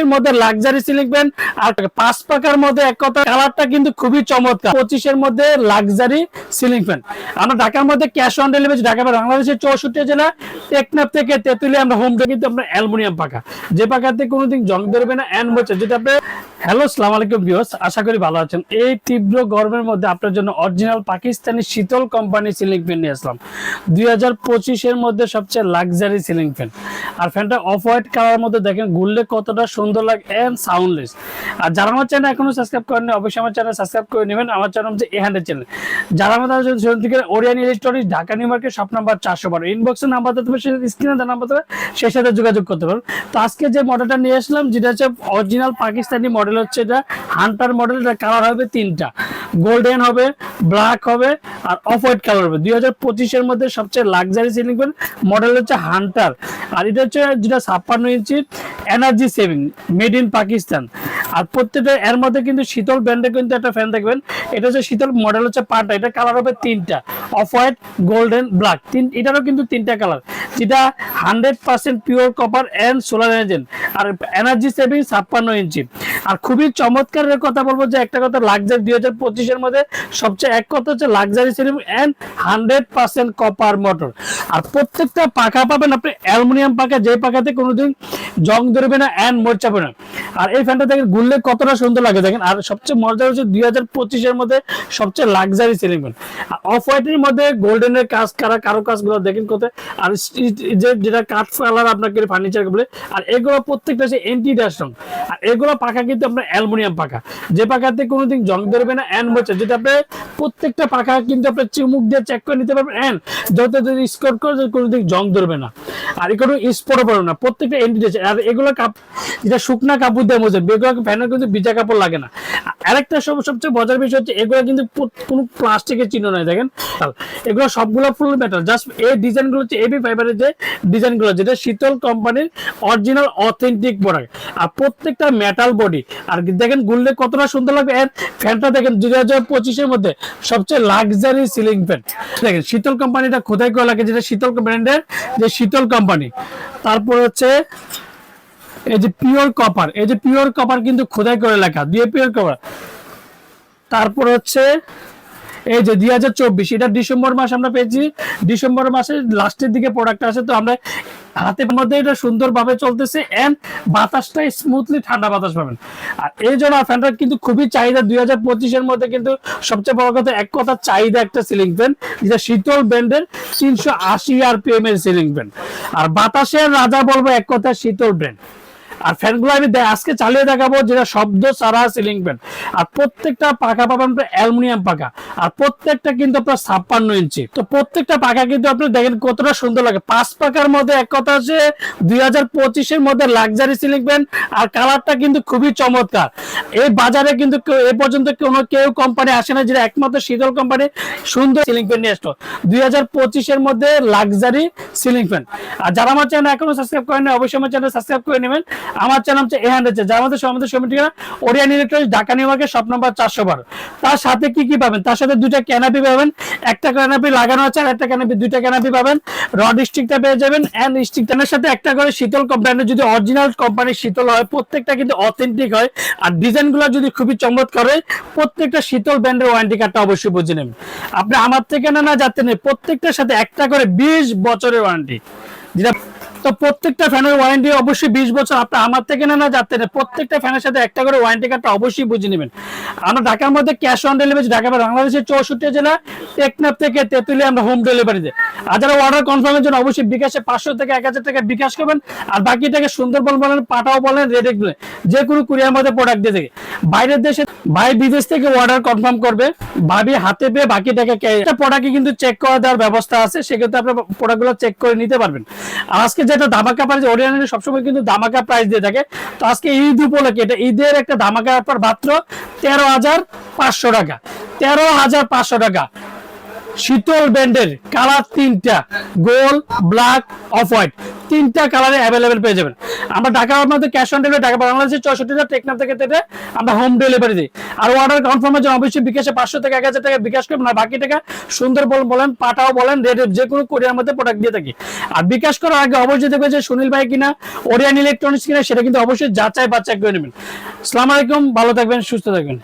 এর মধ্যে luxury ceiling fan আর পাঁচ পাকার মধ্যে এক কথা কালারটা কিন্তু খুবই চমৎকার। পঁচিশের মধ্যে লাক্সারি সিলিং ফ্যান আমরা ঢাকার মধ্যে ক্যাশ অন ডেলিভারি ঢাকা বাংলাদেশের চৌষট্টি জেলা, টেকনাফ থেকে তেতুলিয়া আমরা হোম কিন্তু আমরা অ্যালমোনিয়াম পাকা। যে পাকাতে কোনোদিন জং ধরবে না অ্যান্ড বলছে, যেটা আপনি হ্যালো সালাম আলাইকুম ভিউয়ার্স আশা করি ভালো আছেন। এই তীব্র গরমের মধ্যে আপনার জন্য অরিজিনাল পাকিস্তানি শীতল কোম্পানি সিলিং ফ্যান নিয়ে আসলাম। দুই হাজার পঁচিশের মধ্যে সবচেয়ে লাক্সারি সিলিং ফ্যান আর ফ্যানটা অফ হোয়াইট কালার মধ্যে দেখেন, ঘুরলে কতটা সুন্দর লাগে এন্ড সাউন্ডলেস আর যারা আমার চ্যানেল এখনও সাবস্ক্রাইব করেনি অবশ্যই আমার চ্যানেল সাবস্ক্রাইব করে নেবেন। আমার চ্যানেল হচ্ছে এহান্ডের চ্যানেল যারা আমাদের সেখান থেকে Orion electronics Dhaka new market shop number চারশো বারো। ইনবক্সে নাম্বার দিতে হবে স্ক্রিনে দেওয়া নাম্বার দেবে সেই সাথে যোগাযোগ করতে পারবেন তো আজকে যে মডেলটা নিয়ে আসলাম, যেটা হচ্ছে অরিজিনাল পাকিস্তানি মডেল হচ্ছে এটা। হান্টার মডেল এটা কালার হবে তিনটা। গোল্ডেন হবে ব্ল্যাক হবে, আর অফ হোয়াইট কালার হবে। দুই হাজার পঁচিশের মধ্যে সবচেয়ে লাক্সারি সিলিং ফ্যান মডেল হচ্ছে হান্টার আর এটা হচ্ছে যেটা ছাপ্পান্ন ইঞ্চি energy saving made in Pakistan আর প্রত্যেকটা, এর মধ্যে কিন্তু শীতল ব্র্যান্ডে কিন্তু একটা ফ্যান দেখবেন। এটা হচ্ছে শীতল মডেল হচ্ছে পাঁচটা এটা কালার হবে তিনটা। অফ হোয়াইট গোল্ডেন ব্ল্যাক তিন, এটারও কিন্তু তিনটা কালার যেটা hundred percent pure copper and solar এনার্জেন আর এনার্জি সেভিং ছাপ্পান্ন ইঞ্চি। আর খুবই চমৎকারের কথা বলব যে একটা কথা লাক্সারি দুই হাজার পঁচিশের মধ্যে সবচেয়ে এক কথা হচ্ছে luxury saving and hundred percent copper motor আর প্রত্যেকটা পাখা পাবেন আপনি অ্যালুমিনিয়াম পাখা যে পাখাতে কোনোদিন জং ধরবে না অ্যান্ড মোরচাবে না। আর এই ফ্যানটা দেখেন ঘুরলে কতটা সুন্দর লাগে দেখেন। আর সবচেয়ে মজা হচ্ছে দুই হাজার পঁচিশের মধ্যে সবচেয়ে লাক্সারি সিলিং ফ্যান অফ হোয়াইটের মধ্যে গোল্ডেনের কাজ, কারা কারও কাজগুলো দেখেন কোথায়। আর যে যেটা কাঠ কালার আপনাকে ফার্নিচার বলে, আর এগুলো প্রত্যেকটা হচ্ছে এন্টি ডাস্টং আর এগুলো পাখা কিন্তু আপনার অ্যালুমিনিয়াম পাখা। যে পাখাতে কোনোদিন জং ধরবে না অ্যান্ড বলছে যেটা আপনি প্রত্যেকটা পাখা কিন্তু আপনার চিমুক দিয়ে চেক করে নিতে পারবেন অ্যান্ড যত যদি স্কোর করে কোনোদিন জং ধরবে না। আর এগুলো স্পোরও পড়বে না, প্রত্যেকটা এন্টি ডাস্ট আর এগুলো কাপ, যেটা শুকনা কাপড় দিয়ে মোজেন এগুলো ফ্যানের কিন্তু ভিজা কাপড় লাগে না। আর আরেকটা সব, সবচেয়ে মজার বিষয় হচ্ছে, এগুলো কিন্তু কোনো প্লাস্টিকের চিহ্ন নয় দেখেন? এগুলো সবগুলো ফুল মেটাল জাস্ট এই ডিজাইনগুলো হচ্ছে এবি ফাইবারের যে ডিজাইনগুলো যেটা শীতল কোম্পানির অরিজিনাল অথেন্টিক প্রোডাক্ট আর প্রত্যেকটা মেটাল বডি আর দেখেন গুললে কতটা সুন্দর লাগবে। এর ফ্যানটা দেখেন, দুই হাজার পঁচিশের মধ্যে সবচেয়ে লাক্সারি সিলিং ফ্যান দেখেন, শীতল কোম্পানিটা খোদাই করা লাগে, যেটা শীতল ব্র্যান্ডের যে শীতল কোম্পানি তারপর হচ্ছে এই যে পিওর কপার এই যে পিওর কপার কিন্তু খোদাই করে লেখা, দিয়ে পিওর কপার তারপর হচ্ছে এই যে দুই হাজার চব্বিশ, এটা ডিসেম্বর মাস আমরা পেয়েছি। ডিসেম্বর মাসের লাস্টের দিকে প্রোডাক্ট আছে, তো আমরা হাতের মধ্যে এটা সুন্দরভাবে চলতেছে এন্ড বাতাসটা স্মুথলি ঠান্ডা বাতাস পাবেন। আর এই জন্য ফ্যানটা কিন্তু খুবই চাহিদা, দুই হাজার পঁচিশের মধ্যে কিন্তু সবচেয়ে বড় কথা এক কথা চাহিদা একটা সিলিং ফ্যান যেটা শীতল ব্র্যান্ডের তিনশো আশি আর পিএম এর সিলিং ফ্যান আর বাতাসের রাজা বলব এক কথা, শীতল ব্র্যান্ড আর ফ্যানগুলো আমি আজকে চালিয়ে দেখাবো যেটা শব্দ সারা সিলিং ফ্যান আর প্রত্যেকটা পাখা পাবেন আপনার অ্যালুমিনিয়াম পাখা আর প্রত্যেকটা কিন্তু আপনার ছাপ্পান্ন ইঞ্চি। তো প্রত্যেকটা পাখা কিন্তু আপনি দেখেন কতটা সুন্দর লাগে। পাঁচ পাখার মধ্যে এক কথা আছে, দুই হাজার মধ্যে লাক্সারি সিলিং ফ্যান আর কালারটা কিন্তু খুবই চমৎকার। এই বাজারে কিন্তু এ পর্যন্ত কোনো কেউ কোম্পানি আসে না যেটা একমাত্র শীতল কোম্পানি সুন্দর সিলিং ফ্যান নিয়ে আসতো। দুই হাজার মধ্যে লাক্সারি সিলিং ফ্যান আর যারা আমার চ্যানেল এখনও সাবস্ক্রাইব করেন অবশ্যই আমার চ্যানেল সাবস্ক্রাইব করে নেবেন। আমার চ্যানেল হচ্ছে এ। হান্ড্রেড মধ্যে আমাদের সমিতি Orion electronics Dhaka new market shop number চারশো বারো। তার সাথে কি কি পাবেন? তার সাথে দুইটা ক্যানাপি পাবেন। একটা ক্যানাপি লাগানো আছে আর একটা ক্যানাপি দুইটা ক্যানাপি পাবেন। রড স্টিকটা পেয়ে যাবেন অ্যান্ড স্টিকটার সাথে একটা করে শীতল ব্র্যান্ডের যদি অরিজিনাল কোম্পানির শীতল হয়, প্রত্যেকটা কিন্তু অথেন্টিক হয়। আর ডিজাইনগুলো যদি খুবই চমৎকার হয়, প্রত্যেকটা শীতল ব্র্যান্ডের ওয়ারেন্টি কার্ডটা অবশ্যই বুঝে নেবেন। আপনি আমার থেকে না না যাতে নেই। প্রত্যেকটার সাথে একটা করে বিশ বছরের ওয়ারেন্টি যেটা তো প্রত্যেকটা ফ্যানের ওয়ারেন্টি অবশ্যই বিশ বছর আপনি আমার থেকে না না যাতে প্রত্যেকটা ফ্যানের সাথে একটা করে ওয়ারেন্টি কার্ডটা অবশ্যই বুঝে নেবেন। আমরা ঢাকার মধ্যে ক্যাশ অন ডেলিভারি ঢাকা বাংলাদেশের চৌষট্টি জেলা, টেকনাফ থেকে তেতুলি আমরা হোম ডেলিভারি দিই আর যারা অর্ডার কনফার্মের জন্য অবশ্যই বিকাশে পাঁচশো থেকে এক হাজার টাকা বিকাশ করবেন। আর বাকিটাকে সুন্দরবন বলেন পাঠাও বলেন রেডেক বলেন, যে কোনো কুরিয়ার মধ্যে প্রোডাক্ট দিয়ে থেকে বাইরের দেশে ভাই বিদেশ থেকে অর্ডার কনফার্ম করবে। ভাবি হাতে পেয়ে বাকিটাকে কে- একটা প্রোডাক্টে কিন্তু চেক করে দেওয়ার ব্যবস্থা আছে। সেক্ষেত্রে আপনার প্রোডাক্টগুলো চেক করে নিতে পারবেন। আজকে যেটা ধামাকা প্রাইস অরিজিনালি সবসময় কিন্তু ধামাকা প্রাইস দিয়ে থাকে। তো আজকে ঈদ উপলক্ষে এটা ঈদের একটা ধামাকা অফার মাত্র তেরো হাজার পাঁচশো টাকা। তেরো হাজার পাঁচশো টাকা। শীতল ব্যান্ডের কালার তিনটা, গোল, ব্ল্যাক, অফ হোয়াইট। তিনটা কালারে অ্যাভেলেবেল পেয়ে যাবেন। আমরা ঢাকার মধ্যে ক্যাশ অন ডেলিভারি ঢাকা বাংলাদেশের চৌষট্টি হাজার টেকনাফ থেকে থেকে আমরা হোম ডেলিভারি দিই। আর অর্ডার কনফার্মের জন্য অবশ্যই বিকাশে পাঁচশো থেকে এক হাজার টাকা বিকাশ করবেন। আর বাকি টাকা সুন্দর বল বলেন, পাটাও বলেন রেড যে কোনো কোরিয়ার মধ্যে প্রোডাক্ট দিয়ে থাকি। আর বিকাশ করার আগে অবশ্যই দেখবেন যে সুনীল ভাই কিনা ওরিয়ান ইলেকট্রনিক্স কিনা, সেটা কিন্তু অবশ্যই যাচাই বাচ্চা করে নেবেন। আসসালামু আলাইকুম, ভালো থাকবেন, সুস্থ থাকবেন।